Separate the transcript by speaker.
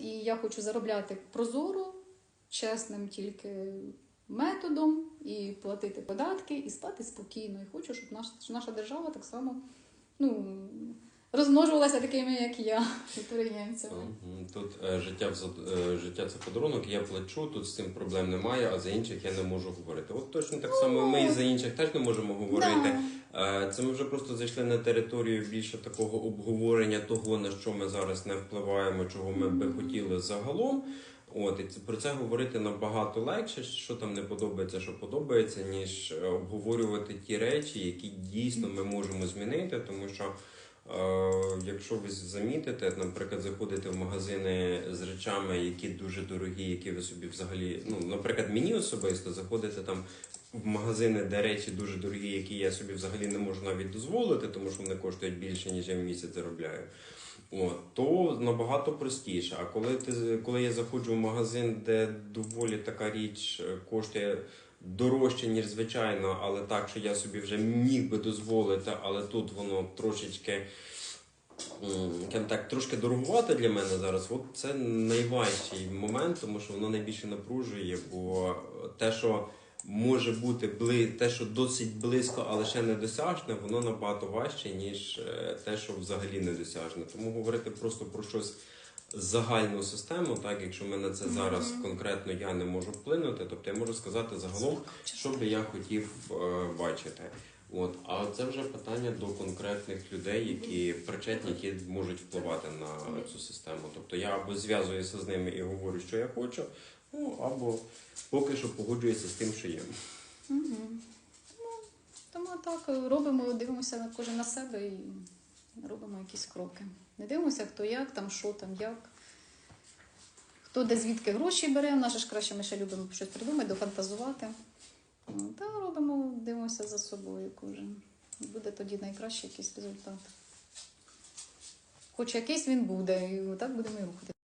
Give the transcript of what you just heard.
Speaker 1: і я хочу заробляти прозоро, чесним тільки методом, і платити податки, і спати спокійно. І хочу, щоб наша, наша держава так само ну, розмножувалася такими, як я, підприємцями.
Speaker 2: Тут е, життя в е, життя це подарунок, я плачу, тут з цим проблем немає, а за інших я не можу говорити. От точно так само ми і за інших теж не можемо говорити. Е, Це ми вже просто зайшли на територію більше такого обговорення того, на що ми зараз не впливаємо, чого ми би хотіли загалом. От і це про це говорити набагато легше, що там не подобається, що подобається, ніж е, обговорювати ті речі, які дійсно ми можемо змінити, тому що. Е, якщо ви замітите, наприклад, заходите в магазини з речами, які дуже дорогі, які ви собі взагалі, ну, наприклад, мені особисто заходити там в магазини, де речі дуже дорогі, які я собі взагалі не можу навіть дозволити, тому що вони коштують більше, ніж я в місяць заробляю. От, то набагато простіше. А коли ти коли я заходжу в магазин, де доволі така річ е, коштує дорожче, ніж звичайно, але так, що я собі вже міг би дозволити, але тут воно трошечки. так, трошки дорогувати для мене зараз. От це найважчий момент, тому що воно найбільше напружує, бо те, що може бути те, що досить близько, але ще недосяжне, воно набагато важче, ніж е, те, що взагалі недосяжне. Тому говорити просто про щось загальну систему, так якщо ми на це зараз конкретно я не можу вплинути, тобто я можу сказати загалом, що би я хотів е, бачити. От, а це вже питання до конкретних людей, які причетні, які можуть впливати на цю систему. Тобто я або зв'язуюся з ними і говорю, що я хочу, ну або поки що погоджуюся з тим, що є.
Speaker 1: Мгм. Тому, тому так робимо, дивимося на кожен на себе і робимо якісь кроки. Не дивимося, хто як, там, що там, як. Хто де звідки гроші бере, наше ж краще ми ще любимо щось придумати, дофантазувати. Та робимо, дивимося за собою кожен. Буде тоді найкращий якийсь результат. Хоч якийсь він буде, і так будемо і рухати.